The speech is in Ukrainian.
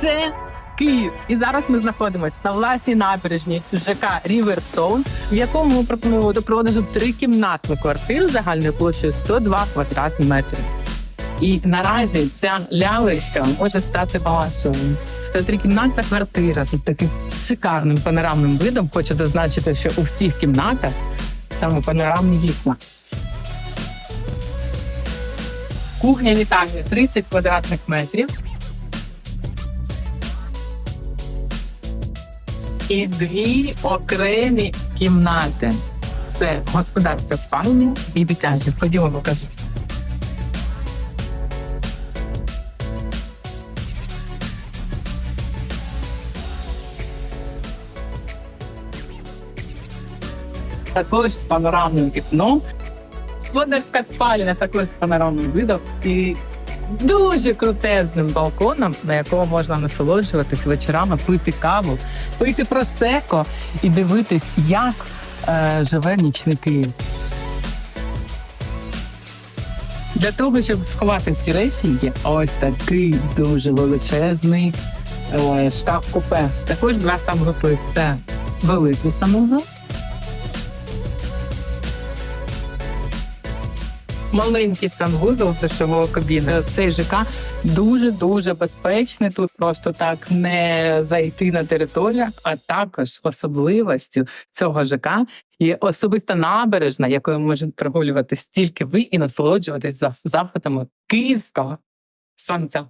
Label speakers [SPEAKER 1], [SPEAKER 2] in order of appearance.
[SPEAKER 1] Це Київ. І зараз ми знаходимося на власній набережні ЖК Ріверстоун, в якому ми пропонуємо до продажу трикімнатну квартиру загальною площею 102 квадратні метри. І наразі ця лялечка може стати вашою. Це трикімнатна квартира з таким шикарним панорамним видом. Хочу зазначити, що у всіх кімнатах саме панорамні вікна. Кухня вітальня 30 квадратних метрів. І дві окремі кімнати. Це господарська спальня і дитяча. Ходімо, покажу. Також з панорамним вікном. Господарська спальня також з панорамним видом і дуже крутезним балконом, на якому можна насолоджуватись вечорами, пити каву, пити просеко і дивитись, як е, живе нічний Київ. Для того, щоб сховати всі речі, є ось такий дуже величезний е, шкаф купе. Також два санвузли – це великий санвузол. Маленький санвузол з душової кабіни. Цей ЖК дуже дуже безпечний. Тут просто так не зайти на територію, а також особливостю цього ЖК є особиста набережна, якою можуть прогулюватись тільки ви і насолоджуватись за заходами київського сонця.